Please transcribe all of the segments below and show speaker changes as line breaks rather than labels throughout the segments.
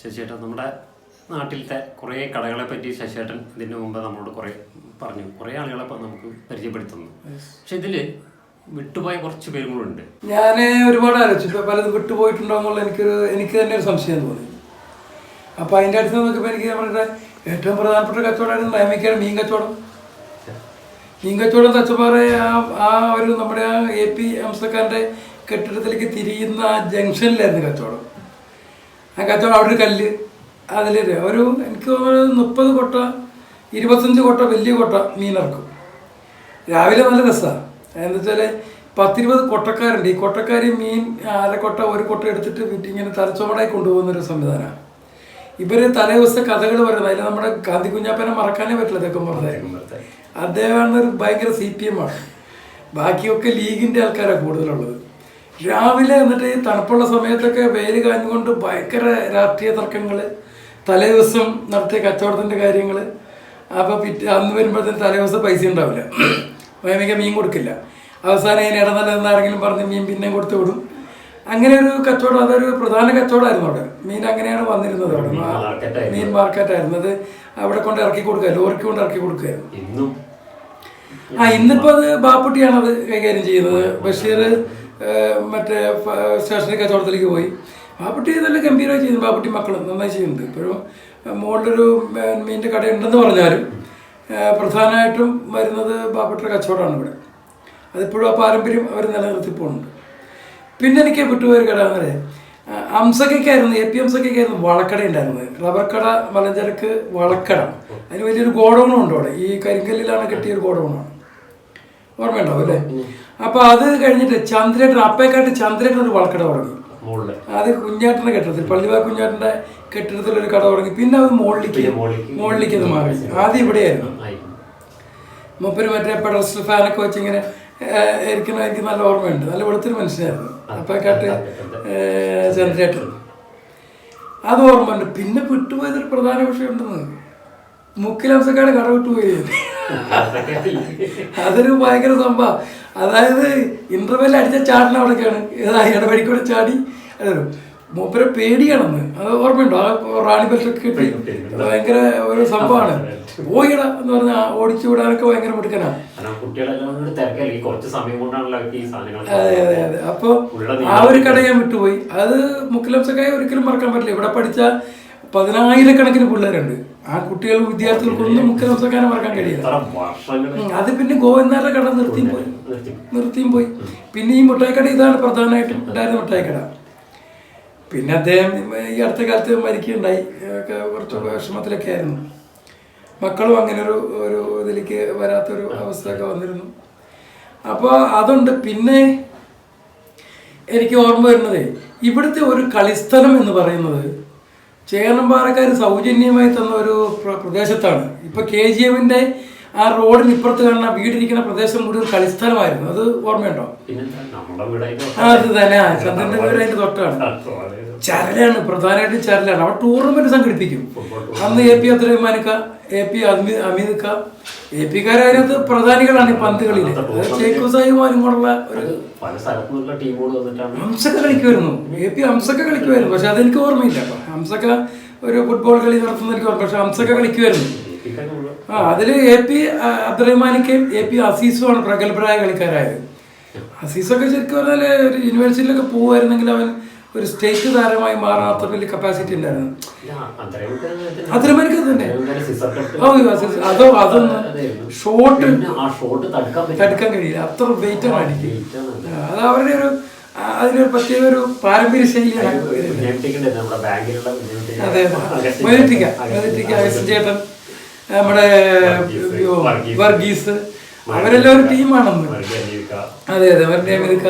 ശശിയേട്ടൻ നമ്മുടെ നാട്ടിലത്തെ കുറേ കടകളെ പറ്റി ശശിയേട്ടൻ ഇതിന് മുമ്പ് നമ്മളോട് കുറേ പറഞ്ഞു. കുറേ ആളുകളെ നമുക്ക് പരിചയപ്പെടുത്തുന്നു. പക്ഷെ ഇതിൽ വിട്ടുപോയ കുറച്ച് പേരും കൂടെ ഉണ്ട്.
ഞാൻ ഒരുപാട് ആലോചിച്ചു. പലതും വിട്ടുപോയിട്ടുണ്ടോ എന്നുള്ള എനിക്കൊരു എനിക്ക് തന്നെ ഒരു സംശയം തോന്നി. അപ്പൊ അതിന്റെ അടുത്ത് നോക്കിയപ്പോൾ എനിക്ക് നമ്മുടെ ഏറ്റവും പ്രധാനപ്പെട്ട കച്ചവടമായിരുന്നു നയമിക്കാണ് മീൻ കച്ചവടം. മീൻ കച്ചവടം തച്ചപ്പാറ ആ ആ ഒരു നമ്മുടെ ആ എ പി അംസക്കാരന്റെ കെട്ടിടത്തിലേക്ക് തിരിയുന്ന ആ ജംഗ്ഷനിലായിരുന്നു കച്ചവടം. ആ കച്ചവടം അവിടെ ഒരു കല്ല്. അതിൽ ഒരു എനിക്ക് തോന്നുന്നത് മുപ്പത് കൊട്ട ഇരുപത്തഞ്ച് കൊട്ട വലിയ കൊട്ട മീനിറക്കും രാവിലെ നല്ല രസമാണ് എന്താ വെച്ചാൽ പത്തിരുപത് കൊട്ടക്കാരുണ്ട്. ഈ കൊട്ടക്കാർ മീൻ അരക്കൊട്ട ഒരു കൊട്ട എടുത്തിട്ട് ഇങ്ങനെ തലച്ചോടായി കൊണ്ടുപോകുന്ന ഒരു സംവിധാനമാണ് ഇവർ തലേ ദിവസത്തെ കഥകൾ പറയുന്നത് അതിൽ നമ്മുടെ ഗാന്ധി കുഞ്ഞാപ്പനെ മറക്കാനേ പറ്റില്ല ഇതൊക്കെ പറഞ്ഞത് അദ്ദേഹമാണ് ഒരു ഭയങ്കര സി പി എം ആണ്. ബാക്കിയൊക്കെ ലീഗിന്റെ ആൾക്കാരാണ് കൂടുതലുള്ളത്. രാവിലെ എന്നിട്ട് ഈ തണുപ്പുള്ള സമയത്തൊക്കെ വെയിൽ കാഞ്ഞുകൊണ്ട് ഭയങ്കര രാഷ്ട്രീയ തർക്കങ്ങൾ തലേ ദിവസം നടത്തിയ കച്ചവടത്തിന്റെ കാര്യങ്ങൾ അപ്പോൾ പിറ്റേ അന്ന് വരുമ്പോഴത്തേന് തലേ ദിവസം പൈസ ഉണ്ടാവില്ല. ഭയങ്കര മീൻ കൊടുക്കില്ല. അവസാനം ഇതിന് ഇടം നല്ലതെന്ന് ആരെങ്കിലും പറഞ്ഞ് മീൻ പിന്നെയും കൊടുത്തു വിടും. അങ്ങനെ ഒരു കച്ചവടം അതൊരു പ്രധാന കച്ചവടമായിരുന്നു അവിടെ. മീൻ അങ്ങനെയാണ് വന്നിരുന്നത് അവിടെ. മീൻ മാർക്കറ്റായിരുന്നു. അത് അവിടെ കൊണ്ട് ഇറക്കി കൊടുക്കുക ലോറിക്ക് കൊണ്ട് ഇറക്കി കൊടുക്കുകയായിരുന്നു. ആ ഇന്നിപ്പോൾ അത് ബാപ്പുട്ടിയാണ് അത് കൈകാര്യം ചെയ്യുന്നത്. ബഷീർ മറ്റേ സ്റ്റേഷനിൽ കച്ചവടത്തിലേക്ക് പോയി. ബാപ്പുട്ടി നല്ല ഗംഭീരമായി ചെയ്യുന്നു. ബാപ്പുട്ടി മക്കളും നന്നായി ചെയ്യുന്നുണ്ട്. ഇപ്പോഴും മോളിലൊരു മീനിന്റെ കട ഉണ്ടെന്ന് പറഞ്ഞാലും പ്രധാനമായിട്ടും വരുന്നത് ബാപ്പുട്ടിയുടെ കച്ചവടമാണ് ഇവിടെ. അതിപ്പോഴും ആ പാരമ്പര്യം അവർ നിലനിർത്തി പോകുന്നുണ്ട്. പിന്നെ എനിക്ക് വിട്ടുപോയൊരു കട എന്ന് പറയാം. അംസക്കായിരുന്നു എ പി അംസക്കായിരുന്നു വളക്കട ഉണ്ടായിരുന്നത്. റബ്ബർ കട മലഞ്ചരക്ക് വളക്കട. അതിന് വലിയൊരു ഗോഡൗണും ഉണ്ട് അവിടെ. ഈ കരിങ്കല്ലിലാണ് കെട്ടിയൊരു ഗോഡൗണാണ്. ഓർമ്മയുണ്ടാവും അല്ലേ അപ്പൊ അത് കഴിഞ്ഞിട്ട് ചന്ദ്രേട്ടൻ അപ്പേക്കാട്ട് ചന്ദ്രേട്ടൻ ഒരു വളക്കട തുടങ്ങി. അത് കുഞ്ഞാട്ടന്റെ കെട്ടിടത്തിൽ പള്ളിവാ കുഞ്ഞാട്ടന്റെ കെട്ടിടത്തിൽ ഒരു കട തുടങ്ങി. പിന്നെ അത് മുകളിലേക്ക്
മുകളിലേക്ക്
അത് മാറി. ആദ്യം ഇവിടെയായിരുന്നു.
ആയിരുന്നു.
മൂപ്പര് മറ്റേ പെഡസ്റ്റൽ ഫാനൊക്കെ വെച്ച് ഇങ്ങനെ ഇരിക്കണ എനിക്ക് നല്ല ഓർമ്മയുണ്ട്. നല്ല വെളുത്തൊരു മനുഷ്യനായിരുന്നു. അപ്പേക്കാട്ട് ചന്ദ്രേട്ടൻ. അത് ഓർമ്മയുണ്ട്. പിന്നെ വിട്ടുപോയതൊരു പ്രധാന വിഷയം ഉണ്ടെന്ന് മുക്കിലംസക്കാട് കട വിട്ടുപോയി അതൊരു ഭയങ്കര സംഭവം. അതായത് ഇന്റർവെൽ അടിച്ച ചാടിന അവിടേക്കാണ്. ഇടവഴിക്കൂടെ ചാടി? അതൊരു മൂപ്പരെ പേടിയാണെന്ന്. അത് ഓർമ്മയുണ്ടോ? ആ റാണി ബെൽറ്റൊക്കെ കിട്ടി. ഭയങ്കര ഒരു സംഭവമാണ്. പോയിട എന്ന് പറഞ്ഞാൽ ഓടിച്ചു വിടാനൊക്കെ ഭയങ്കര മിടുക്കനാണ് അതെ അതെ അതെ. അപ്പോൾ ആ ഒരു കട ഞാൻ വിട്ടുപോയി. അത് മുക്കിലംസൊക്കെ ഒരിക്കലും മറക്കാൻ പറ്റില്ല. ഇവിടെ പഠിച്ച പതിനായിരക്കണക്കിന് പിള്ളേരുണ്ട്. ആ കുട്ടികൾ വിദ്യാർത്ഥികൾക്കൊന്നും മുഖ്യ സംസ്ഥാനം മറക്കാൻ കഴിയില്ല. അത് പിന്നെ ഗോവിന്ദാരുടെ കട നിർത്തിയും പോയി.
നിർത്തി.
നിർത്തിയും പോയി. പിന്നെ ഈ മിഠായിക്കട ഇതാണ് പ്രധാനമായിട്ടും ഉണ്ടായിരുന്ന മിഠായിക്കട പിന്നെ അദ്ദേഹം ഈ അടുത്ത കാലത്ത് മരിക്കുകയുണ്ടായി. ഒക്കെ കുറച്ച് വിഷമത്തിലൊക്കെ ആയിരുന്നു. മക്കളും അങ്ങനെ ഒരു ഒരു ഇതിലേക്ക് വരാത്തൊരു അവസ്ഥയൊക്കെ വന്നിരുന്നു. അപ്പോൾ അതുണ്ട്. പിന്നെ എനിക്ക് ഓർമ്മ വരുന്നത് ഇവിടുത്തെ ഒരു കളിസ്ഥലം എന്ന് പറയുന്നത് ചേർന്നമ്പാറക്കാർ സൗജന്യമായി തന്ന ഒരു പ്ര- പ്രദേശത്താണ്. ഇപ്പൊ കെ ജി എമ്മിന്റെ ആ റോഡിന് ഇപ്പുറത്ത് കാണുന്ന വീടിരിക്കുന്ന പ്രദേശം മുഴുവൻ കളിസ്ഥലമായിരുന്നു. അത് ഓർമ്മയുണ്ടോ? ആ അത് തന്നെ. ചന്ദ്രന്റെ വീട് അതിന്റെ തൊട്ടാണ്. ചരലാണ് പ്രധാനമായിട്ടും ചരലാണ്. അവിടെ ടൂർണമെന്റ് സംഘടിപ്പിക്കും. അന്ന് എ പി അബ്ദുറഹ്മാനിക്ക എ പി അമി അമീദ്ക്ക എ പിക്കാർ അതിനകത്ത് പ്രധാനികളാണ് ഈ പന്ത് കളിയിൽ ചേക്കു സാഹിബുമാനും കൂടെയുള്ള ഒരു ഹംസക്ക കളിക്കുമായിരുന്നു. എ പി ഹംസക്ക കളിക്കുമായിരുന്നു. പക്ഷെ അതെനിക്ക് ഓർമ്മയില്ല ഹംസക്ക ഒരു ഫുട്ബോൾ കളി നടത്തുന്ന ഒരു ഓർമ്മ പക്ഷെ ഹംസക്ക കളിക്കുമായിരുന്നു ആ അതിൽ എ പി അബ്ദുറഹ്മാനിക്കും എ പി അസീസുമാണ് പ്രഗത്ഭരായ കളിക്കാരായത്. അസീസൊക്കെ ശരിക്കും പറഞ്ഞാൽ ഒരു യൂണിവേഴ്സിറ്റിയിലൊക്കെ പോകുമായിരുന്നെങ്കിൽ അവൻ ഒരു സ്റ്റേറ്റ് താരമായി മാറാത്ത വലിയ കപ്പാസിറ്റി ഉണ്ടായിരുന്നു.
അത്രയും
തന്നെ. അതോ അതൊന്ന് ഷോട്ട്
തടുക്കാൻ
കഴിയില്ല. അത്ര വെയിറ്റ് ആണ് അത് അവരുടെ ഒരു അതിനൊരു പ്രത്യേക ഒരു പാരമ്പര്യ ശൈലിയാണ്.
നമ്മുടെ.
അതെ ചേട്ടൻ വർഗീസ് അവരെല്ലാം ഒരു ടീമാണെന്ന്. അതെ അതെ അവരുടെ അമേരിക്ക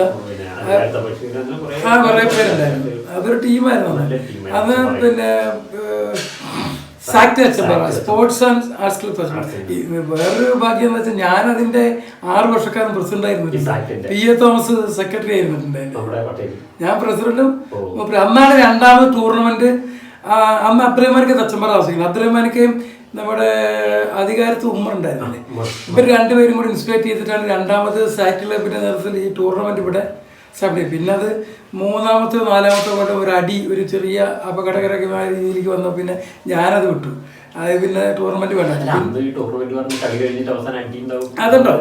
ആ കുറെ പേരുണ്ടായിരുന്നു. അതൊരു ടീമായിരുന്നു അന്ന്. അന്ന് പിന്നെ സ്പോർട്സ് ആൻഡ് ആർട്സ് ക്ലബ് വേറൊരു ഭാഗ്യം എന്ന് വെച്ചാൽ ഞാൻ അതിന്റെ ആറ് വർഷക്കാരൻ പ്രസിഡന്റ് ആയിരുന്നു പി എ തോമസ് സെക്രട്ടറി
ആയിരുന്നു
ഞാൻ പ്രസിഡന്റും. അന്നാണ് രണ്ടാമത് ടൂർണമെന്റ് അന്ന് അബ്ദുറഹ്മാനിക്ക് തച്ചമ്പറ താമസിക്കുന്നത് അബ്ദുറഹ്മാനിക്കയും നമ്മുടെ അധികാരത്ത് ഉമ്മ ഉണ്ടായിരുന്നില്ലേ. ഇവർ രണ്ടുപേരും കൂടി ഇൻസ്പെക്ട് ചെയ്തിട്ടാണ് രണ്ടാമത് സാറ്റ് ക്ലബിന്റെ നേതൃത്വത്തിൽ ഈ ടൂർണമെന്റ് ഇവിടെ സബ് പിന്നെ അത് മൂന്നാമത്തെ നാലാമത്തെ കൊണ്ട് ഒരു അടി ഒരു ചെറിയ അപകടകരമായ രീതിയിലേക്ക് വന്നു. പിന്നെ ഞാനത് വിട്ടു. അത് പിന്നെ ടൂർണമെന്റ് വേണ്ട. അതുണ്ടോ?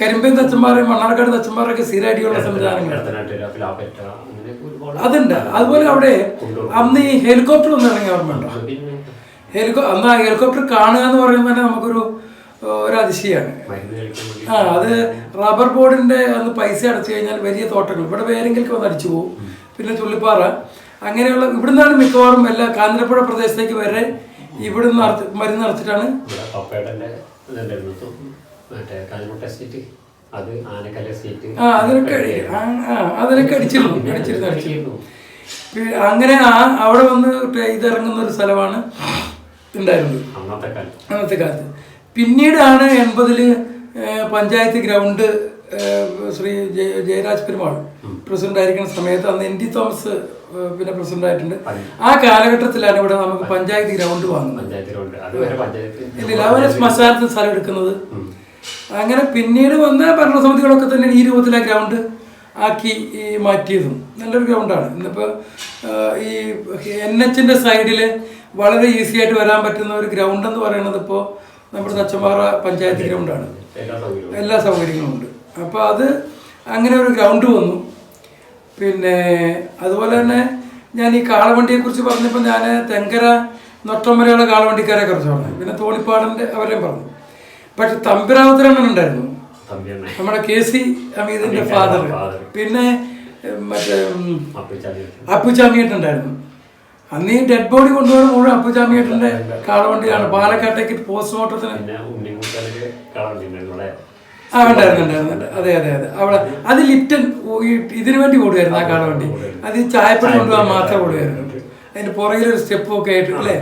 കരിമ്പൻ തച്ചന്മാരും മണ്ണാർക്കാട് തച്ചന്മാരൊക്കെ സ്ഥിര അടിയുള്ള സംവിധാനങ്ങൾ അതുണ്ട്. അതുപോലെ അവിടെ അന്ന് ഈ ഹെലികോപ്റ്റർ ഒന്നും ഇറങ്ങി ഓർമ്മയുണ്ടോ?
ഉണ്ടോ
ഹെലികോ അന്ന് ആ ഹെലികോപ്റ്റർ കാണുക എന്ന് പറയുന്നത് തന്നെ നമുക്കൊരു ഒരു അതിശയമാണ് ആ അത് റബ്ബർ ബോർഡിന്റെ അന്ന് പൈസ അടച്ചു കഴിഞ്ഞാൽ വലിയ തോട്ടങ്ങൾ. ഇവിടെ വേരെങ്കിലും വന്ന് അടിച്ചു പോകും. പിന്നെ ചുള്ളിപ്പാറ. അങ്ങനെയുള്ള ഇവിടുന്നാണ് മിക്കവാറും എല്ലാ കാഞ്ഞിരപ്പുഴ പ്രദേശത്തേക്ക് വരെ ഇവിടുന്ന് മരുന്ന്
നടത്തിട്ടാണ്
ആ അതിനൊക്കെ അതിനൊക്കെ അടിച്ചിരുന്നു. അടിച്ചിരുന്നു. അടിച്ചിരുന്നു അങ്ങനെ ആ അവിടെ വന്ന് ഇതിറങ്ങുന്ന ഒരു സ്ഥലമാണ് ഉണ്ടായിരുന്നത്.
അന്നത്തെ
കാലത്ത്. പിന്നീടാണ് എൺപതിൽ ഏഹ്, പഞ്ചായത്ത് ഗ്രൗണ്ട് ശ്രീ ജയ- ജയരാജ് പെരുമാൾ പ്രസിഡന്റ് ആയിരിക്കുന്ന സമയത്ത് അന്ന് എൻ ഡി തോമസ് പിന്നെ പ്രസിഡന്റ് ആയിട്ടുണ്ട്. ആ കാലഘട്ടത്തിലാണ് ഇവിടെ നമുക്ക് പഞ്ചായത്ത് ഗ്രൗണ്ട് വാങ്ങുന്നത് ഇല്ല അവരെ ശ്മശാനത്തിന് സ്ഥലം എടുക്കുന്നത്. അങ്ങനെ പിന്നീട് വന്ന ഭരണസമിതികളൊക്കെ തന്നെ ഈ രൂപത്തിൽ ആ ഗ്രൗണ്ട് ആക്കി ഈ മാറ്റിയതും. നല്ലൊരു ഗ്രൗണ്ടാണ്. ഇന്നിപ്പോൾ ഈ എൻ എച്ചിന്റെ സൈഡിൽ വളരെ ഈസി ആയിട്ട് വരാൻ പറ്റുന്ന ഒരു ഗ്രൗണ്ട് എന്ന് പറയുന്നത് ഇപ്പോൾ നമ്മുടെ തച്ചമ്പാറ പഞ്ചായത്ത് ഗ്രൗണ്ടാണ്.
എല്ലാ
സൗകര്യങ്ങളും. ഉണ്ട്. അപ്പോൾ അത് അങ്ങനെ ഒരു ഗ്രൗണ്ട് വന്നു. പിന്നെ അതുപോലെ തന്നെ ഞാൻ ഈ കാളവണ്ടിയെക്കുറിച്ച് പറഞ്ഞപ്പോൾ ഞാൻ തെങ്കര നൊട്ടം വരെയുള്ള കാളവണ്ടിക്കാരെ കുറിച്ച് പറഞ്ഞു. പിന്നെ തോണിപ്പാടന്റെ അവരെയും പറഞ്ഞു. പക്ഷെ തമ്പിരാവത്തിരണ്ണൻ ഉണ്ടായിരുന്നു. നമ്മുടെ കെ സി അമീദിന്റെ ഫാദർ. പിന്നെ മറ്റേ അപ്പുചാമിയേട്ടുണ്ടായിരുന്നു അന്ന് ഈ ഡെഡ് ബോഡി കൊണ്ടുപോകുന്ന മുഴുവൻ അപ്പുചാമിയേട്ടന്റെ കാളവണ്ടിയാണ് പാലക്കാട്ടേക്ക് പോസ്റ്റ്മോർട്ടത്തിന് ആ ഉണ്ടായിരുന്നു ഉണ്ടായിരുന്നു അതെ അതെ അതെ. അവിടെ അത് ലിപ്റ്റൻ ഇതിനു വേണ്ടി ഓടുകയായിരുന്നു ആ കാളവണ്ടി അത് ഈ ചായപ്പൊടി കൊണ്ടുപോകാൻ മാത്രം ഓടുകയായിരുന്നു അതിന്റെ പുറകിൽ ഒരു സ്റ്റെപ്പും ഒക്കെ ആയിട്ട് അല്ലേ.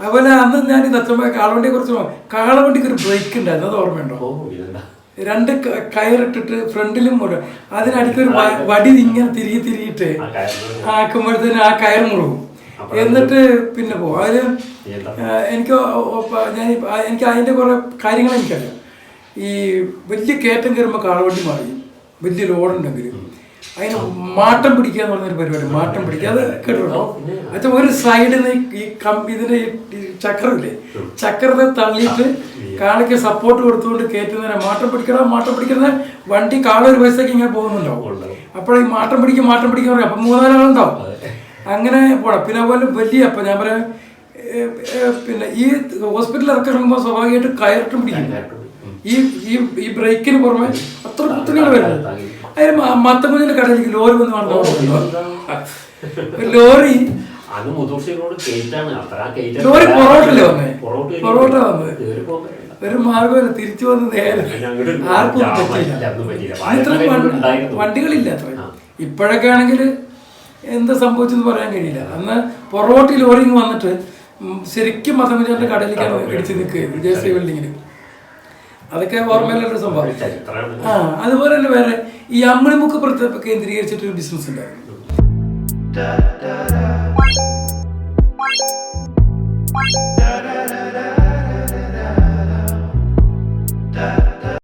അതുപോലെ അന്ന് ഞാൻ ഈ തച്ചമ്മ കാളവണ്ടിയെ കുറിച്ച് കാളവണ്ടിക്ക് ഒരു ബ്രേക്ക് ഉണ്ടായിരുന്നു. അത് ഓർമ്മയുണ്ടോ? രണ്ട് കയറിട്ടിട്ട് ഫ്രണ്ടിലും മുഴുവൻ അതിനടിക്ക് ഒരു വടി ഇങ്ങനെ തിരികെ തിരിയിട്ട് ആക്കുമ്പോഴത്തേന് ആ കയർ മുറുകും എന്നിട്ട് പിന്നെ പോകും അതിൽ എനിക്ക് ഞാൻ എനിക്ക് അതിന്റെ കുറേ കാര്യങ്ങൾ എനിക്കറിയാം ഈ വലിയ കയറ്റം കയറുമ്പോൾ കാളവണ്ടി മാറി. വലിയ ലോഡുണ്ടെങ്കിൽ അതിന് മാറ്റം പിടിക്കുക എന്ന് പറഞ്ഞൊരു പരിപാടി മാറ്റം പിടിക്കുക. അത് കേട്ടോ അത് ഒരു സൈഡിൽ നിന്ന് ഈ കമ്പി ഇതിന്റെ ഈ ചക്രമില്ലേ ചക്രത്തെ തള്ളിയിട്ട് കാളയ്ക്ക് സപ്പോർട്ട് കൊടുത്തുകൊണ്ട് കയറ്റുന്നതിനെ മാട്ടം പിടിക്കണം മാട്ടം പിടിക്കുന്ന വണ്ടി കാള ഒരു പൈസക്ക് ഇങ്ങനെ പോകുന്നുണ്ടാവും
അപ്പോഴീ
അപ്പോൾ ഈ മാട്ടം പിടിക്കും മാറ്റം പിടിക്കാൻ പറയും. അപ്പം മൂന്നാലാളുണ്ടാവും അങ്ങനെ പോണം. പിന്നെ അതുപോലെ വലിയ അപ്പം ഞാൻ പറയാം പിന്നെ ഈ ഹോസ്പിറ്റലിൽ ഇറക്കി ഇറങ്ങുമ്പോൾ സ്വാഭാവികമായിട്ട് കയറിട്ടും പിടിക്കും. ഈ ഈ ഈ ബ്രേക്കിന് പുറമെ അത്ര കുത്തനെയാണ് വരുന്നത്. അതിന് മത്തമുഞ്ഞിന്റെ കടയിലേക്ക് ലോറി വന്ന് നടന്നു ഒരു ലോറി. ലോറി പൊറോട്ടല്ലേ വന്നേ?
പൊറോട്ട
വന്നത്. ഒരു മാർഗമല്ല തിരിച്ചു വന്ന് നേരെ. ആർക്കും പറ്റില്ല. വണ്ടികളില്ല അത്ര. ഇപ്പോഴൊക്കെ ആണെങ്കിൽ എന്ത് സംഭവിച്ചെന്ന് പറയാൻ കഴിയില്ല. അന്ന് പൊറോട്ടി ലോറി വന്നിട്ട് ശരിക്കും മതമിജന്റെ കടലിലേക്കാണ് ഇടിച്ച് നിൽക്കുക വിജയശ്രീ ബിൽഡിങ്ങിന് അതൊക്കെ ഓർമ്മയിലുള്ള സംഭവം. ആ അതുപോലെ തന്നെ വേറെ ഈ അമ്മിണിമുക്ക് പ്രത്യേക കേന്ദ്രീകരിച്ചിട്ടൊരു ബിസിനസ് ഉണ്ടായിരുന്നു.